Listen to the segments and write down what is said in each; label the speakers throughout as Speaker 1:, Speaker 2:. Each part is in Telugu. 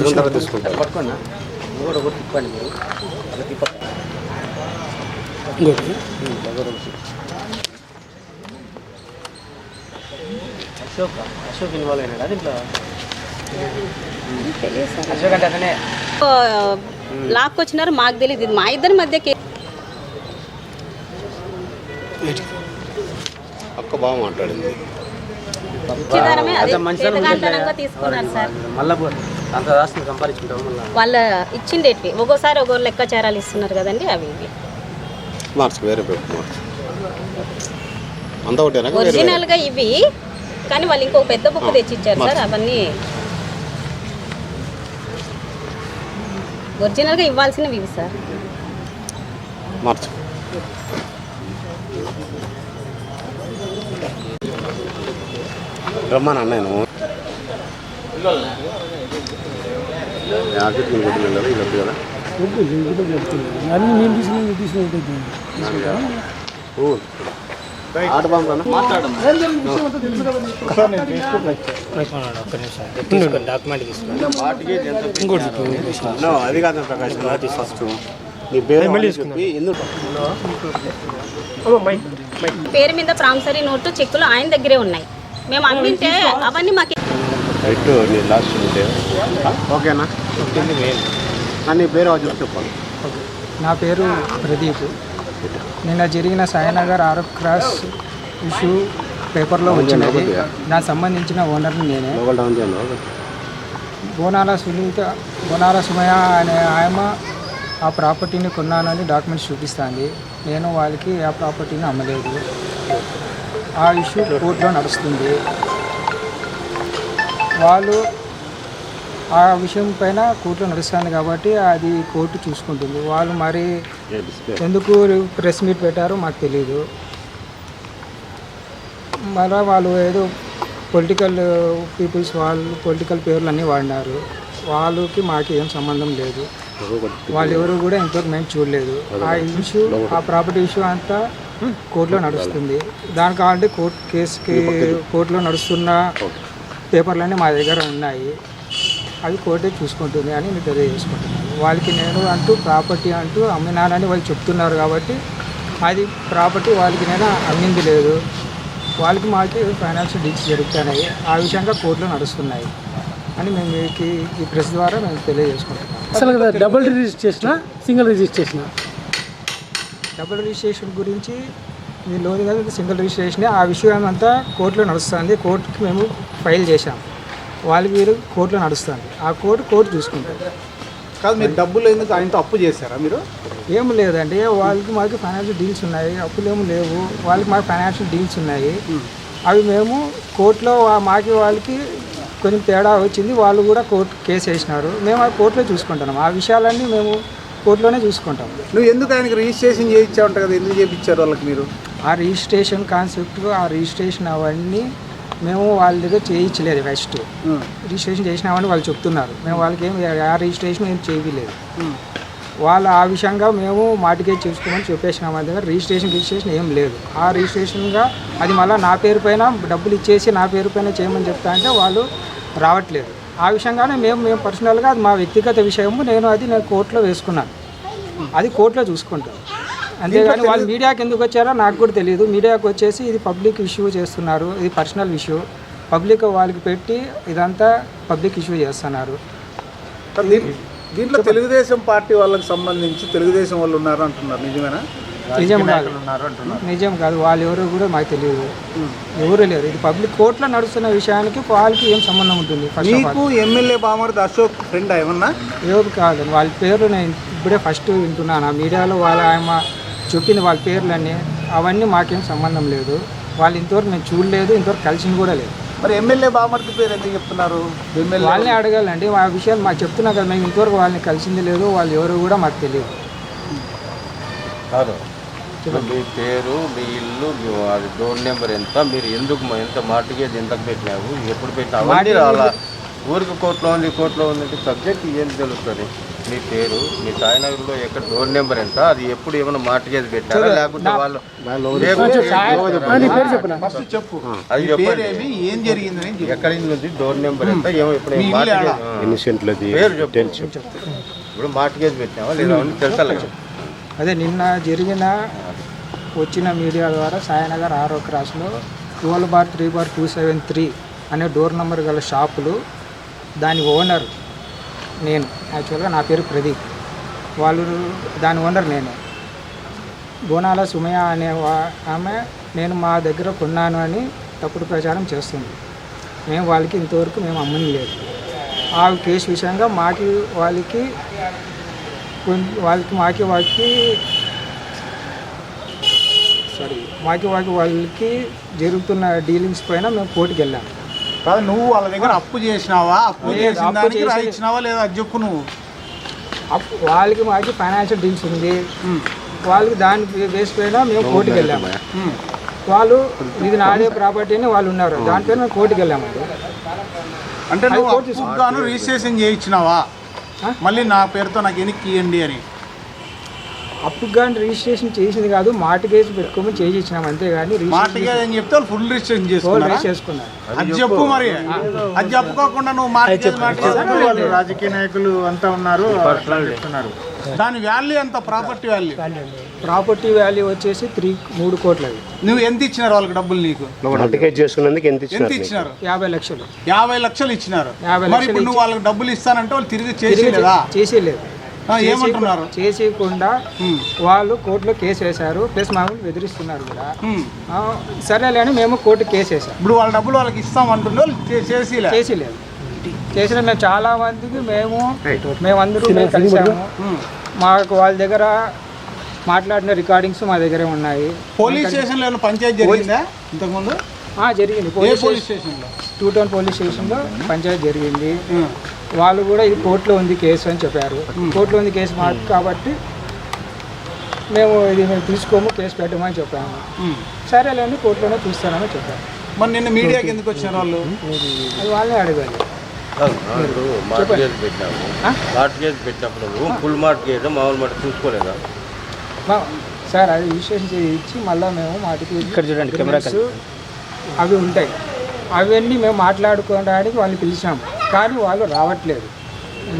Speaker 1: తిరిగిన తర్వాత తీసుకుంటారు.
Speaker 2: పట్టుకోండి నువ్వు కూడా ఒకటి తిప్పండి మీరు. అలా తిప్ప.
Speaker 3: ఇంకోటి
Speaker 2: అశోక్ అశోక్ ఇన్వాల్వ్ అయినాడు అశోక్ అంటే అతనే.
Speaker 4: లాక్కొచ్చినారు మాకు తెలియదు. ఇది మా ఇద్దరి మధ్య
Speaker 1: అక్క బాగా మాట్లాడింది.
Speaker 4: తీసుకున్నారు సార్. వాళ్ళ ఇచ్చిండేటివి ఒక్కోసారి ఒక్కొక్క లెక్కాచారాలు ఇస్తున్నారు కదండి అవి ఇవి.
Speaker 1: మార్క్స్ వేరే అంతా ఒకటేనా?
Speaker 4: గా ఇవి కానీ వాళ్ళు ఇంకో పెద్ద బుక్ తెచ్చి ఇచ్చారు సార్ అవన్నీ. ఒరిజినల్గా ఇవ్వాల్సినవి ఇవి సార్.
Speaker 1: మార్చు రమ్మని అన్నాను యాకెట్ కొనుక్కుంటున్నాను కదా వీళ్ళకి కదా
Speaker 3: అన్నీ నేను తీసుకుని తీసుకుని
Speaker 1: ఓ ఆట బాంబు
Speaker 2: డాక్యుమెంట్ తీసుకోండి
Speaker 1: నో అది కాదు ప్రకాష్ అది ఫస్ట్ నీ పేరు చెప్పి ఎందుకు
Speaker 4: పేరు మీద ప్రామిసరీ నోటు చెక్కులు ఆయన దగ్గరే ఉన్నాయి. మేము అమ్మింటే అవన్నీ మాకు
Speaker 1: రైట్ నీ లాస్ట్ ఉంటే. ఓకేనా ఆ, నీ పేరు చెప్పాలి.
Speaker 5: నా పేరు ప్రదీప్. నిన్న జరిగిన సాయినగర్ ఆరఫ్ క్రాస్ ఇష్యూ పేపర్లో వచ్చినది. దానికి సంబంధించిన ఓనర్ని నేనే. బోనాల సునీత బోనాల సుమయ అనే ఆయమ ఆ ప్రాపర్టీని కొన్నానని డాక్యుమెంట్స్ చూపిస్తుంది. నేను వాళ్ళకి ఆ ప్రాపర్టీని అమ్మలేదు. ఆ ఇష్యూ కోర్టులో నడుస్తుంది. వాళ్ళు ఆ విషయం పైన కోర్టులో నడుస్తుంది కాబట్టి అది కోర్టు చూసుకుంటుంది. వాళ్ళు మరి ఎందుకు ప్రెస్ మీట్ పెట్టారో మాకు తెలియదు మళ్ళీ వాళ్ళు ఏదో పొలిటికల్ పీపుల్స్ వాళ్ళు పొలిటికల్ పేర్లు అన్నీ వాడినారు. వాళ్ళకి మాకు ఏం సంబంధం లేదు. వాళ్ళు ఎవరు కూడా ఇంతవరకు మేము చూడలేదు. ఆ ఇష్యూ ఆ ప్రాపర్టీ ఇష్యూ అంతా కోర్టులో నడుస్తుంది. దానికి ఆల్రెడీ కోర్టు కేసుకి కోర్టులో నడుస్తున్న పేపర్లన్నీ మా దగ్గర ఉన్నాయి. అవి కోర్టే చూసుకుంటుంది అని నేను తెలియజేసుకుంటున్నాను. వాళ్ళకి నేను అంటూ ప్రాపర్టీ అంటూ అమ్మినానని వాళ్ళు చెప్తున్నారు కాబట్టి అది ప్రాపర్టీ వాళ్ళకి నేను అమ్మింది లేదు. వాళ్ళకి మాకు ఫైనాన్షియల్ డీల్స్ జరుగుతున్నాయి. ఆ విషయంగా కోర్టులో నడుస్తున్నాయి అని మేము మీకు ఈ ప్రెస్ ద్వారా మేము తెలియజేసుకుంటున్నాం.
Speaker 3: అసలు కదా double registration single registration?
Speaker 5: Double registration గురించి ఇది లోన్ కదా సింగిల్ రిజిస్ట్రేషన్. ఆ విషయం అంతా కోర్టులో నడుస్తుంది. కోర్టుకి మేము ఫైల్ చేశాం. వాళ్ళు వీరు కోర్టులో నడుస్తుంది ఆ కోర్టు కోర్టు చూసుకుంటారు.
Speaker 6: కాదు మీరు డబ్బులు ఎందుకు ఆయనతో అప్పు చేశారా మీరు?
Speaker 5: ఏం లేదండి. వాళ్ళకి మాకు ఫైనాన్షియల్ డీల్స్ ఉన్నాయి. అప్పులు ఏమి లేవు. వాళ్ళకి మాకు ఫైనాన్షియల్ డీల్స్ ఉన్నాయి. అవి మేము కోర్టులో మాకి వాళ్ళకి కొంచెం తేడా వచ్చింది. వాళ్ళు కూడా కోర్టు కేసు వేసినారు. మేము ఆ కోర్టులో చూసుకుంటున్నాం. ఆ విషయాలన్నీ మేము కోర్టులోనే చూసుకుంటాం.
Speaker 6: నువ్వు ఎందుకు ఆయనకి రిజిస్ట్రేషన్ చేయించా ఉంటావు కదా? ఎందుకు చేయించారు వాళ్ళకి మీరు?
Speaker 5: ఆ రిజిస్ట్రేషన్ కాన్సెప్ట్ ఆ రిజిస్ట్రేషన్ అవన్నీ మేము వాళ్ళ దగ్గర చేయించలేదు ఫస్ట్. రిజిస్ట్రేషన్ చేసినామని వాళ్ళు చెప్తున్నారు. మేము వాళ్ళకి ఏం ఆ రిజిస్ట్రేషన్ ఏం చేయలేదు. వాళ్ళు ఆ విషయంగా మేము మాటికే చేసుకోమని చెప్పేసినాం మన దగ్గర రిజిస్ట్రేషన్ రిజిస్ట్రేషన్ ఏం లేదు. ఆ రిజిస్ట్రేషన్గా అది మళ్ళీ నా పేరు పైన డబ్బులు ఇచ్చేసి నా పేరు పైన చేయమని చెప్తా అంటే వాళ్ళు రావట్లేదు. ఆ విషయంగానే మేము మేము పర్సనల్గా అది మా వ్యక్తిగత విషయము. నేను అది నేను కోర్టులో వేసుకున్నాను. అది కోర్టులో చూసుకుంటాను అంతేగాని వాళ్ళు మీడియాకి ఎందుకు వచ్చారో నాకు కూడా తెలియదు. మీడియాకి వచ్చేసి ఇది పబ్లిక్ ఇష్యూ చేస్తున్నారు. ఇది పర్సనల్ ఇష్యూ. పబ్లిక్ వాళ్ళకి పెట్టి ఇదంతా పబ్లిక్ ఇష్యూ చేస్తున్నారు.
Speaker 6: దీంట్లో తెలుగుదేశం పార్టీ వాళ్ళకి సంబంధించి తెలుగుదేశం వాళ్ళు ఉన్నారు అంటున్నారు. నిజమేనా?
Speaker 5: నిజం కాదు. నిజం కాదు. వాళ్ళు ఎవరు కూడా మాకు తెలియదు. ఎవరు లేరు. ఇది పబ్లిక్ కోర్టులో నడుస్తున్న విషయానికి వాళ్ళకి ఏం సంబంధం ఉంటుంది?
Speaker 6: మీకు ఎమ్మెల్యే బామర్ది అశోక్ ఫ్రెండ్ ఏమన్నా?
Speaker 5: ఎవరు కాదు. వాళ్ళ పేర్లు నేను ఇప్పుడే ఫస్ట్ వింటున్నాను. మీడియాలో వాళ్ళ ఆయన చెప్పింది వాళ్ళ పేర్లన్నీ అవన్నీ మాకేం సంబంధం లేదు. వాళ్ళు ఇంతవరకు నేను చూడలేదు ఇంతవరకు కలిసింది కూడా లేదు.
Speaker 6: మరి ఎమ్మెల్యే బామర్ది పేరు ఎందుకు చెప్తున్నారు? ఎమ్మెల్యే
Speaker 5: వాళ్ళని అడగాలండి. ఆ విషయాలు మాకు చెప్తున్నా కదా మేము ఇంతవరకు వాళ్ళని కలిసింది లేదు వాళ్ళు ఎవరు కూడా మాకు తెలియదు.
Speaker 7: కాదు. మీ పేరు మీ ఇల్లు మీ అది డోర్ నెంబర్ ఎంత మీరు ఎందుకు ఎంత మార్టిగేజ్ ఎంతకు పెట్టినావు ఎప్పుడు పెట్టినావు? ఊరికి కోర్టులో ఉంది కోర్టులో ఉంది సబ్జెక్ట్ ఏం తెలుస్తుంది? మీ పేరు మీ సాయినగర్లో ఎక్కడ డోర్ నెంబర్ ఎంత? అది ఎప్పుడు ఏమైనా మార్టిగేజ్ పెట్టారా లేకపోతే వాళ్ళు
Speaker 6: చెప్పు.
Speaker 7: అది చెప్పండి.
Speaker 6: ఏం జరిగిందని చెప్పు.
Speaker 7: ఎక్కడి నుంచి డోర్ నెంబర్ ఎంత? ఏమో ఇప్పుడు పేరు చెప్పు.
Speaker 1: తెలుసు
Speaker 7: ఇప్పుడు మార్టిగేజ్ పెట్టినావా? లేదా తెలుసా?
Speaker 5: అదే నిన్న జరిగిన వచ్చిన మీడియా ద్వారా సాయనగర్ ఆరో క్రాస్లో twelve bar three bar two seven three అనే డోర్ నెంబర్ గల షాపులు దాని ఓనర్ నేను యాక్చువల్గా నా పేరు ప్రదీప్. వాళ్ళు దాని ఓనర్ నేను. బోనాల సుమయ అనే ఆమె నేను మా దగ్గర కొన్నాను అని తప్పుడు ప్రచారం చేస్తుంది. మేము వాళ్ళకి ఇంతవరకు మేము అమ్మని లేదు. ఆ కేసు విషయంగా మాకి వాళ్ళకి వాళ్ళకి మాకి వాళ్ళకి సారీ మాకి వాకి వాళ్ళకి జరుగుతున్న డీలింగ్స్ పైన మేము కోర్టుకు వెళ్ళాము
Speaker 6: కాదు నువ్వు వాళ్ళ దగ్గర అప్పు చేసినావా? అప్పు
Speaker 5: లేదు,
Speaker 6: చేసిన
Speaker 5: అప్పు
Speaker 6: దానికి
Speaker 5: చేసి-
Speaker 6: రాయించినావా లేదా? అది చెప్పు నువ్వు.
Speaker 5: అప్- వాళ్ళకి మాకి ఫైనాన్షియల్ డీల్స్ ఉంది. వాళ్ళకి దాని బేస్ పైన మేము కోర్టుకి వెళ్ళాము.
Speaker 6: ఉమ్.
Speaker 5: వాళ్ళు ఇది నాదే ప్రాపర్టీ అని వాళ్ళు ఉన్నారు. దానిపైన మేము కోర్టుకి వెళ్ళామండి
Speaker 6: అంటే నువ్వు అప్పుకు గాను రిజిస్ట్రేషన్ చేయించినావా?
Speaker 5: ఆ?
Speaker 6: మళ్ళీ నా పేరుతో నాకు వెనక్కి ఇవ్వండి అని.
Speaker 5: అప్పుడు కానీ రిజిస్ట్రేషన్ చేసింది కాదు మార్టిగేజ్ పెట్టుకోమని చేసి ఇచ్చినాం అంతేగాని
Speaker 6: మాటగా అని చెప్తే వాళ్ళు ఫుల్ రిజిస్ట్రేషన్ చేసుకున్నారా? అది చెప్పు. మరి. అది చెప్పుకోకుండా నువ్వు
Speaker 8: వాళ్ళు రాజకీయ నాయకులు అంతా ఉన్నారు చెప్తున్నారు.
Speaker 6: దాని వాల్యూ ఎంత? Property value?
Speaker 5: ప్రాపర్టీ వాల్యూ వచ్చేసి త్రీ మూడు కోట్లది.
Speaker 6: నువ్వు ఎంత ఇచ్చినారు వాళ్ళకి డబ్బులు నీకు?
Speaker 1: మార్టిగేజ్ చేసుకున్నందుకు ఎంత
Speaker 6: ఎంత
Speaker 1: ఇచ్చినారు
Speaker 5: యాభై లక్షలు.
Speaker 6: యాభై లక్షలు ఇచ్చినారు.
Speaker 5: యాభై
Speaker 6: మరి
Speaker 5: లక్షలు
Speaker 6: ఇప్పుడు నువ్వు వాళ్ళకి డబ్బులు ఇస్తానంటే వాళ్ళు తిరిగి చేసి లేదా
Speaker 5: చేసేయలేదు.
Speaker 6: ఏమంటున్నారు?
Speaker 5: చేసేయకుండా. వాళ్ళు కోర్టులో కేసు వేశారు ప్లస్ మామూలు బెదిరిస్తున్నారు కూడా. సరేలే అని మేము కోర్టు కేసు వేసాం
Speaker 6: ఇప్పుడు వాళ్ళ డబ్బులు వాళ్ళకి ఇస్తామంటుండే వాళ్ళు చే- చేసిలే.
Speaker 5: చేసేయలేదు చేసిన మేము చాలా మందికి మేము మేమందరూ మేము కలిసాము. మాకు వాళ్ళ దగ్గర మాట్లాడిన రికార్డింగ్స్ మా దగ్గరే ఉన్నాయి.
Speaker 6: పోలీస్ స్టేషన్లో పంచాయతీ జరిగిందా ఇంతకుముందు?
Speaker 5: ఆ, జరిగింది. పోలీస్
Speaker 6: స్టేషన్లో?
Speaker 5: టూ టౌన్ పోలీస్ స్టేషన్లో పంచాయతీ జరిగింది. వాళ్ళు కూడా ఇది కోర్టులో ఉంది కేసు అని చెప్పారు. కోర్టులో ఉంది కేసు మాకు కాబట్టి మేము ఇది మేము తీసుకోము కేసు పెట్టమని చెప్పాము. సరేలేండి కోర్టులోనే చూస్తానని చెప్పారు.
Speaker 6: మరి నిన్న మీడియాకి ఎందుకు వచ్చారు వాళ్ళు?
Speaker 5: అది వాళ్ళని అడగాలి.
Speaker 7: కాదు, ఇప్పుడు మార్టిగేజ్ పెట్టినాము.
Speaker 5: ఆ?
Speaker 7: మార్టిగేజ్ పెట్టినప్పుడు నువ్వు ఫుల్ మార్టిగేజ్ మామూలు మాట చూసుకోలేదా?
Speaker 5: మా- సార్ అది రిజిస్ట్రేషన్ చేసి ఇచ్చి మళ్ళీ మేము వాటికి
Speaker 2: ఇక్కడ చూడండి, కెమెరా
Speaker 5: అవి ఉంటాయి. అవన్నీ మేము మాట్లాడుకోవడానికి వాళ్ళని పిలిచాము. కానీ వాళ్ళు రావట్లేదు.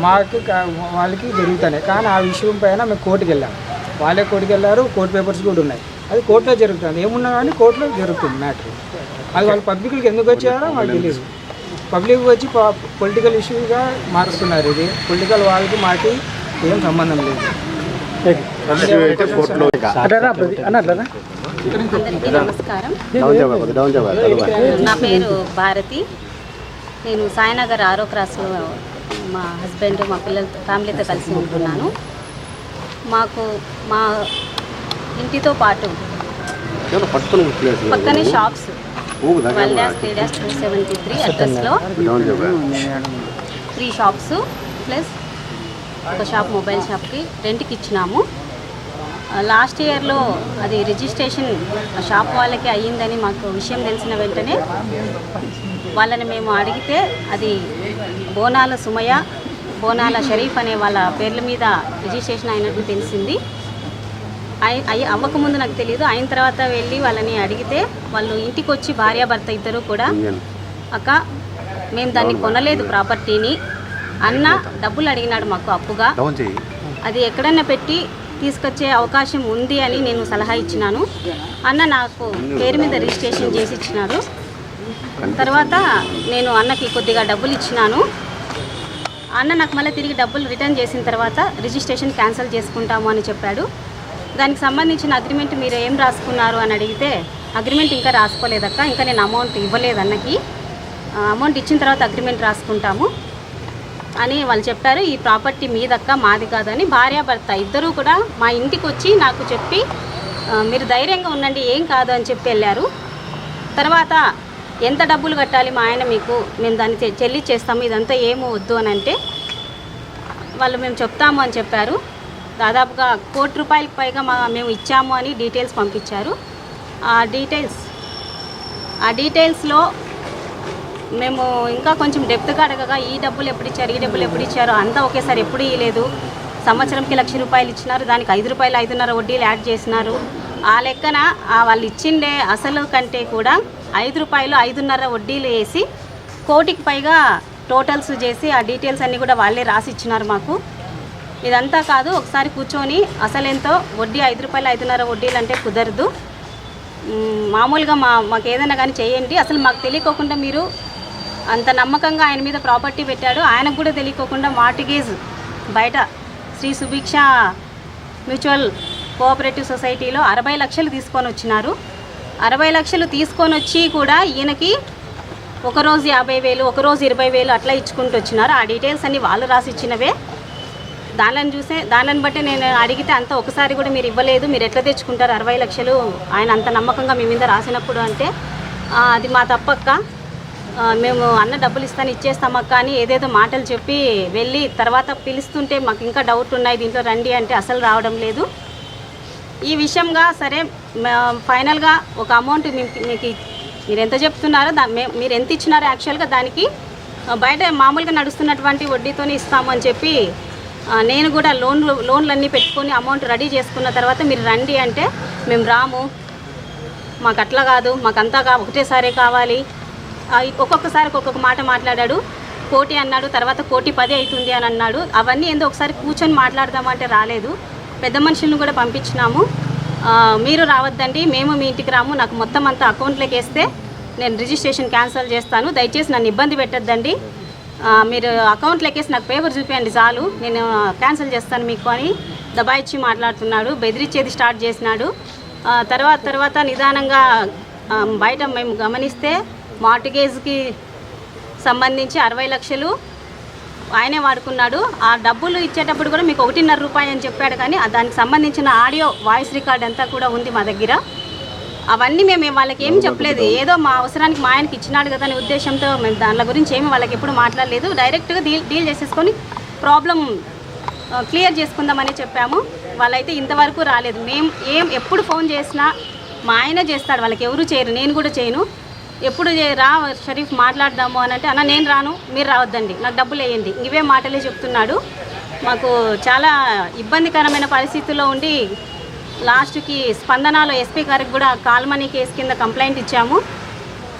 Speaker 5: మాకు వాళ్ళకి జరుగుతున్నాయి. కానీ ఆ విషయం పైన మేము కోర్టుకి వెళ్ళాము వాళ్ళే కోర్టుకి వెళ్ళారు కోర్టు పేపర్స్ కూడా ఉన్నాయి. అది కోర్టులో జరుగుతుంది. ఏమున్నా కానీ కోర్టులో జరుగుతుంది మ్యాటర్. అది వాళ్ళు పబ్లిక్కి ఎందుకు వచ్చారో మాకు తెలియదు పబ్లిక్ వచ్చి పొలిటికల్ ఇష్యూగా మారుస్తున్నారు ఇది. పొలిటికల్ వాళ్ళకి మాకి ఏం సంబంధం లేదు.
Speaker 4: నమస్కారం. నా పేరు భారతి. నేను సాయినగర్ ఆరో క్రాస్లో మా హస్బెండ్ మా పిల్లలతో ఫ్యామిలీతో కలిసి ఉంటున్నాను. మాకు మా ఇంటితో పాటు. పక్కనే shops dash three dash two seventy three అడ్రస్లో. త్రీ షాప్స్ ప్లస్ ఒక షాప్ మొబైల్ షాప్కి రెంట్కి ఇచ్చినాము. లాస్ట్ ఇయర్లో అది రిజిస్ట్రేషన్ షాప్ వాళ్ళకి అయ్యిందని మాకు విషయం తెలిసిన వెంటనే వాళ్ళని మేము అడిగితే అది బోనాల సుమయ బోనాల షరీఫ్ అనే వాళ్ళ పేర్ల మీద రిజిస్ట్రేషన్ అయినట్టు తెలిసింది. అయి అయ్యి అవ్వకముందు నాకు తెలియదు అయిన తర్వాత వెళ్ళి వాళ్ళని అడిగితే వాళ్ళు ఇంటికి వచ్చి భార్యాభర్త ఇద్దరు కూడా. అక్క మేము దాన్ని కొనలేదు ప్రాపర్టీని. అన్న డబ్బులు అడిగినాడు మాకు అప్పుగా. అది ఎక్కడన్నా పెట్టి తీసుకొచ్చే అవకాశం ఉంది అని నేను సలహా ఇచ్చినాను. అన్న నాకు పేరు మీద రిజిస్ట్రేషన్ చేసి ఇచ్చినారు. తర్వాత నేను అన్నకి కొద్దిగా డబ్బులు ఇచ్చినాను. అన్న నాకు మళ్ళీ తిరిగి డబ్బులు రిటర్న్ చేసిన తర్వాత రిజిస్ట్రేషన్ క్యాన్సిల్ చేసుకుంటాము అని చెప్పాడు. దానికి సంబంధించిన అగ్రిమెంట్ మీరు ఏం రాసుకున్నారు అని అడిగితే అగ్రిమెంట్ ఇంకా రాసుకోలేదక్క ఇంకా నేను అమౌంట్ ఇవ్వలేదు అన్నకి. అమౌంట్ ఇచ్చిన తర్వాత అగ్రిమెంట్ రాసుకుంటాము. అని వాళ్ళు చెప్పారు. ఈ ప్రాపర్టీ మీదక్క మాది కాదని భార్యాభర్త ఇద్దరూ కూడా మా ఇంటికి వచ్చి నాకు చెప్పి మీరు ధైర్యంగా ఉండండి ఏం కాదు అని చెప్పి వెళ్ళారు. తర్వాత ఎంత డబ్బులు కట్టాలి మా ఆయన మీకు? మేము దాన్ని చె- చెల్లిచ్చేస్తాము ఇదంతా ఏమో వద్దు అని అంటే వాళ్ళు మేము చెప్తాము అని చెప్పారు. దాదాపుగా కోటి రూపాయలకు పైగా మా మేము ఇచ్చాము అని డీటెయిల్స్ పంపించారు. ఆ డీటెయిల్స్ ఆ డీటెయిల్స్లో మేము ఇంకా కొంచెం డెప్త్గా అడగగా ఈ డబ్బులు ఎప్పుడు ఇచ్చారు ఈ డబ్బులు ఎప్పుడు ఇచ్చారు అంతా ఒకేసారి ఎప్పుడు ఇవ్వలేదు సంవత్సరంకి లక్ష రూపాయలు ఇచ్చినారు దానికి ఐదు రూపాయలు ఐదున్నర వడ్డీలు యాడ్ చేసినారు. ఆ లెక్కన వాళ్ళు ఇచ్చిండే అసలు కంటే కూడా ఐదు రూపాయలు ఐదున్నర వడ్డీలు వేసి కోటికి పైగా టోటల్స్ చేసి ఆ డీటెయిల్స్ అన్నీ కూడా వాళ్ళే రాసి ఇచ్చినారు మాకు. ఇదంతా కాదు ఒకసారి కూర్చొని అసలెంతో వడ్డీ ఐదు రూపాయలు ఐదున్నర వడ్డీలు అంటే కుదరదు. మామూలుగా మా మాకు ఏదైనా కానీ చేయండి. అసలు మాకు తెలియకోకుండా మీరు అంత నమ్మకంగా ఆయన మీద ప్రాపర్టీ పెట్టాడు. ఆయనకు కూడా తెలియకోకుండా మార్టిగేజ్ బయట శ్రీ సుభిక్ష మ్యూచువల్ కోఆపరేటివ్ సొసైటీలో అరవై లక్షలు తీసుకొని వచ్చినారు. అరవై లక్షలు తీసుకొని వచ్చి కూడా ఈయనకి ఒకరోజు యాభై వేలు ఒకరోజు ఇరవై వేలు అట్లా ఇచ్చుకుంటూ వచ్చినారు. ఆ డీటెయిల్స్ అన్ని వాళ్ళు రాసి ఇచ్చినవే దానిని చూసే దానిని బట్టి నేను అడిగితే అంత ఒకసారి కూడా మీరు ఇవ్వలేదు. మీరు ఎట్లా తెచ్చుకుంటారు? అరవై లక్షలు. ఆయన అంత నమ్మకంగా మీ మీద రాసినప్పుడు అంటే అది మా తప్పక్క. మేము అన్న డబ్బులు ఇస్తాను ఇచ్చేస్తామా కానీ ఏదేదో మాటలు చెప్పి వెళ్ళి తర్వాత పిలుస్తుంటే మాకు ఇంకా డౌట్ ఉన్నాయి దీంట్లో రండి అంటే అసలు రావడం లేదు. ఈ విషయంగా సరే ఫైనల్గా ఒక అమౌంట్ మీకు మీకు మీరు ఎంత చెప్తున్నారో దా మీరు ఎంత ఇచ్చినారో యాక్చువల్గా దానికి బయట మామూలుగా నడుస్తున్నటువంటి వడ్డీతోనే ఇస్తామని చెప్పి నేను కూడా లోన్లు లోన్లన్నీ పెట్టుకొని అమౌంట్ రెడీ చేసుకున్న తర్వాత మీరు రండి అంటే మేము రాము. మాకు అట్లా కాదు మాకంతా కా ఒకటేసారే కావాలి. ఒక్కొక్కసారి ఒక్కొక్క మాట మాట్లాడాడు. కోటి అన్నాడు తర్వాత కోటి పది అవుతుంది అని అన్నాడు. అవన్నీ ఏందో ఒకసారి కూర్చొని మాట్లాడదామంటే రాలేదు. పెద్ద మనుషులను కూడా పంపించినాము. మీరు రావద్దండి మేము మీ ఇంటికి రాము. నాకు మొత్తం అంతా అకౌంట్లోకి వేస్తే నేను రిజిస్ట్రేషన్ క్యాన్సిల్ చేస్తాను. దయచేసి నన్ను ఇబ్బంది పెట్టద్దండి. మీరు అకౌంట్ లెక్కేసి నాకు పేపర్ చూపించండి చాలు. నేను క్యాన్సిల్ చేస్తాను మీకు అని దబాయిచ్చి మాట్లాడుతున్నాడు. బెదిరించేది స్టార్ట్ చేసినాడు. తర్వాత తర్వాత నిదానంగా బయట మేము గమనిస్తే మార్టిగేజ్కి సంబంధించి అరవై లక్షలు ఆయనే వాడుకున్నాడు. ఆ డబ్బులు ఇచ్చేటప్పుడు కూడా మీకు ఒకటిన్నర రూపాయి అని చెప్పాడు కానీ దానికి సంబంధించిన ఆడియో వాయిస్ రికార్డ్ అంతా కూడా ఉంది మా దగ్గర. అవన్నీ మేము వాళ్ళకి ఏం చెప్పలేదు. ఏదో మా అవసరానికి మా ఆయనకి ఇచ్చినాడు కదా అనే ఉద్దేశంతో మేము దాని గురించి ఏమి వాళ్ళకి ఎప్పుడు మాట్లాడలేదు. డైరెక్ట్గా డీల్ డీల్ చేసేసుకొని ప్రాబ్లం క్లియర్ చేసుకుందామని చెప్పాము. వాళ్ళైతే ఇంతవరకు రాలేదు. మేము ఏం ఎప్పుడు ఫోన్ చేసినా మా ఆయన చేస్తాడు. వాళ్ళకి ఎవరు చేయరు. నేను కూడా చేయను. ఎప్పుడు రా షరీఫ్ మాట్లాడదాము అని అంటే అన్న నేను రాను మీరు రావద్దండి నాకు డబ్బులు వేయండి. ఇవే మాటలే చెప్తున్నాడు. మాకు చాలా ఇబ్బందికరమైన పరిస్థితుల్లో ఉండి లాస్ట్కి స్పందనలో ఎస్పీ గారికి కూడా కాల్మనీ కేసు కింద కంప్లైంట్ ఇచ్చాము.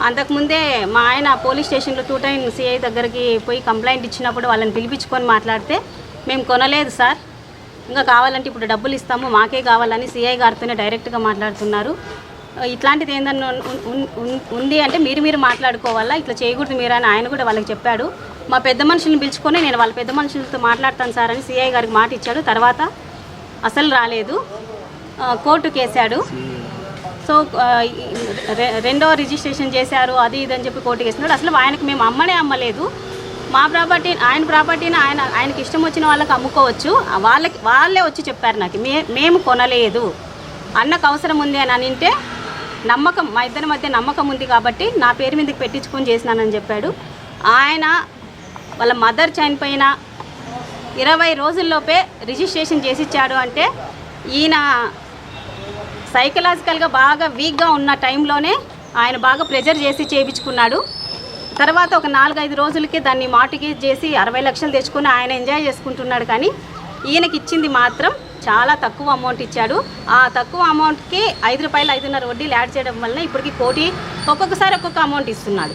Speaker 4: అంతకుముందే మా ఆయన పోలీస్ స్టేషన్లో టూ టైం సిఐ దగ్గరికి పోయి కంప్లైంట్ ఇచ్చినప్పుడు వాళ్ళని పిలిపించుకొని మాట్లాడితే మేము కొనలేదు సార్ ఇంకా కావాలంటే ఇప్పుడు డబ్బులు ఇస్తాము మాకే కావాలని సిఐ గారితోనే డైరెక్ట్గా మాట్లాడుతున్నారు. ఇట్లాంటిది ఏందన్న ఉంది అంటే మీరు మీరు మాట్లాడుకోవాలా? ఇట్లా చేయకూడదు మీరు అని ఆయన కూడా వాళ్ళకి చెప్పాడు. మా పెద్ద మనుషులను పిలుచుకొని నేను వాళ్ళ పెద్ద మనుషులతో మాట్లాడతాను సార్ అని సిఐ గారికి మాట ఇచ్చాడు. తర్వాత అసలు రాలేదు. ఆ, కోర్టుకు వేశాడు సో రె- రెండో రిజిస్ట్రేషన్ చేశారు అది ఇది అని చెప్పి కోర్టు వేసినాడు అసలు ఆయనకు మేము అమ్మనే అమ్మలేదు. మా ప్రాపర్టీ ఆయన ప్రాపర్టీని ఆయన ఆయనకి ఇష్టం వచ్చిన వాళ్ళకి అమ్ముకోవచ్చు. వాళ్ళకి వాళ్ళే వచ్చి చెప్పారు నాకు మే మేము కొనలేదు. అన్నకు అవసరం ఉంది అని అంటే నమ్మకం మా ఇద్దరి మధ్య నమ్మకం ఉంది కాబట్టి నా పేరు మీదకి పెట్టించుకొని చేసినానని చెప్పాడు. ఆయన వాళ్ళ మదర్ చనిపోయిన ఇరవై రోజుల్లోపే రిజిస్ట్రేషన్ చేసి ఇచ్చాడు అంటే ఈయన సైకలాజికల్గా బాగా వీక్గా ఉన్న టైంలోనే ఆయన బాగా ప్రెజర్ చేసి చేయించుకున్నాడు. తర్వాత ఒక నాలుగైదు రోజులకి దాన్ని మార్టిగేజ్ చేసి అరవై లక్షలు తెచ్చుకొని ఆయన ఎంజాయ్ చేసుకుంటున్నాడు కానీ ఈయనకి ఇచ్చింది మాత్రం చాలా తక్కువ అమౌంట్ ఇచ్చాడు. ఆ తక్కువ అమౌంట్కి ఐదు రూపాయలు ఐదున్నర వడ్డీలు యాడ్ చేయడం వలన ఇప్పటికి కోటి ఒక్కొక్కసారి ఒక్కొక్క అమౌంట్ ఇస్తున్నాడు.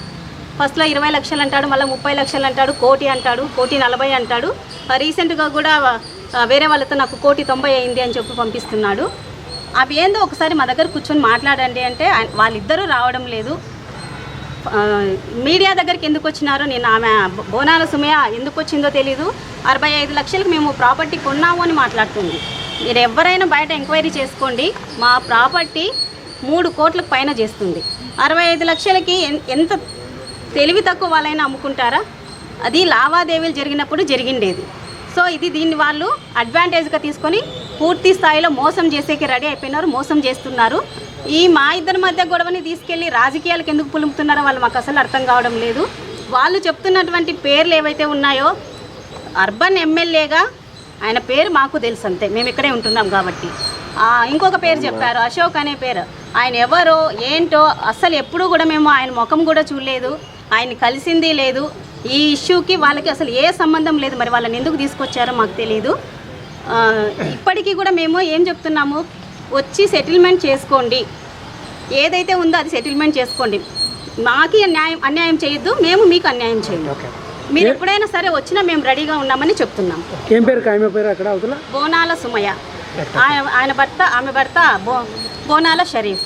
Speaker 4: ఫస్ట్లో ఇరవై లక్షలు అంటాడు మళ్ళీ ముప్పై లక్షలు అంటాడు కోటి అంటాడు కోటి నలభై అంటాడు. రీసెంట్గా కూడా వేరే వాళ్ళతో నాకు కోటి తొంభై అయింది అని చెప్పి పంపిస్తున్నాడు. అవి ఏందో ఒకసారి మా దగ్గర కూర్చొని మాట్లాడండి అంటే వాళ్ళిద్దరూ రావడం లేదు. మీడియా దగ్గరికి ఎందుకు వచ్చినారో? నేను ఆమె బోనాల సుమయ ఎందుకు వచ్చిందో తెలీదు. అరవై ఐదు లక్షలకు మేము ప్రాపర్టీ కొన్నాము అని మాట్లాడుతుంది. మీరు ఎవరైనా బయట ఎంక్వైరీ చేసుకోండి. మా ప్రాపర్టీ మూడు కోట్లకు పైన చేస్తుంది. అరవై ఐదు లక్షలకి ఎంత తెలివి తక్కువ వాళ్ళైనా అమ్ముకుంటారా? అది లావాదేవీలు జరిగినప్పుడు జరిగిండేది. సో ఇది దీన్ని వాళ్ళు అడ్వాంటేజ్గా తీసుకొని పూర్తి స్థాయిలో మోసం చేసేకి రెడీ అయిపోయినారు మోసం చేస్తున్నారు. ఈ మా ఇద్దరి మధ్య గొడవని తీసుకెళ్ళి రాజకీయాలకు ఎందుకు పులుముతున్నారో వాళ్ళు మాకు అసలు అర్థం కావడం లేదు. వాళ్ళు చెప్తున్నటువంటి పేర్లు ఏవైతే ఉన్నాయో అర్బన్ ఎమ్మెల్యేగా ఆయన పేరు మాకు తెలుసు అంతే. మేము ఇక్కడే ఉంటున్నాం కాబట్టి. ఇంకొక పేరు చెప్పారు అశోక్ అనే పేరు. ఆయన ఎవరో ఏంటో అసలు ఎప్పుడూ కూడా మేము ఆయన ముఖం కూడా చూడలేదు. ఆయన కలిసింది లేదు. ఈ ఇష్యూకి వాళ్ళకి అసలు ఏ సంబంధం లేదు. మరి వాళ్ళని ఎందుకు తీసుకొచ్చారో మాకు తెలియదు ఇప్పటికీ కూడా మేము ఏం చెప్తున్నాము? వచ్చి సెటిల్మెంట్ చేసుకోండి. ఏదైతే ఉందో అది సెటిల్మెంట్ చేసుకోండి. మాకి అన్యాయం అన్యాయం చేయొద్దు మేము మీకు అన్యాయం చేయము. మీరు ఎప్పుడైనా సరే వచ్చినా మేము రెడీగా ఉన్నామని చెప్తున్నాం.
Speaker 3: ఏం పేరు పేరు అక్కడ అవతల?
Speaker 4: బోనాల సుమయ్య. ఆయన ఆయన భర్త ఆమె భర్త బో బోనాల షరీఫ్.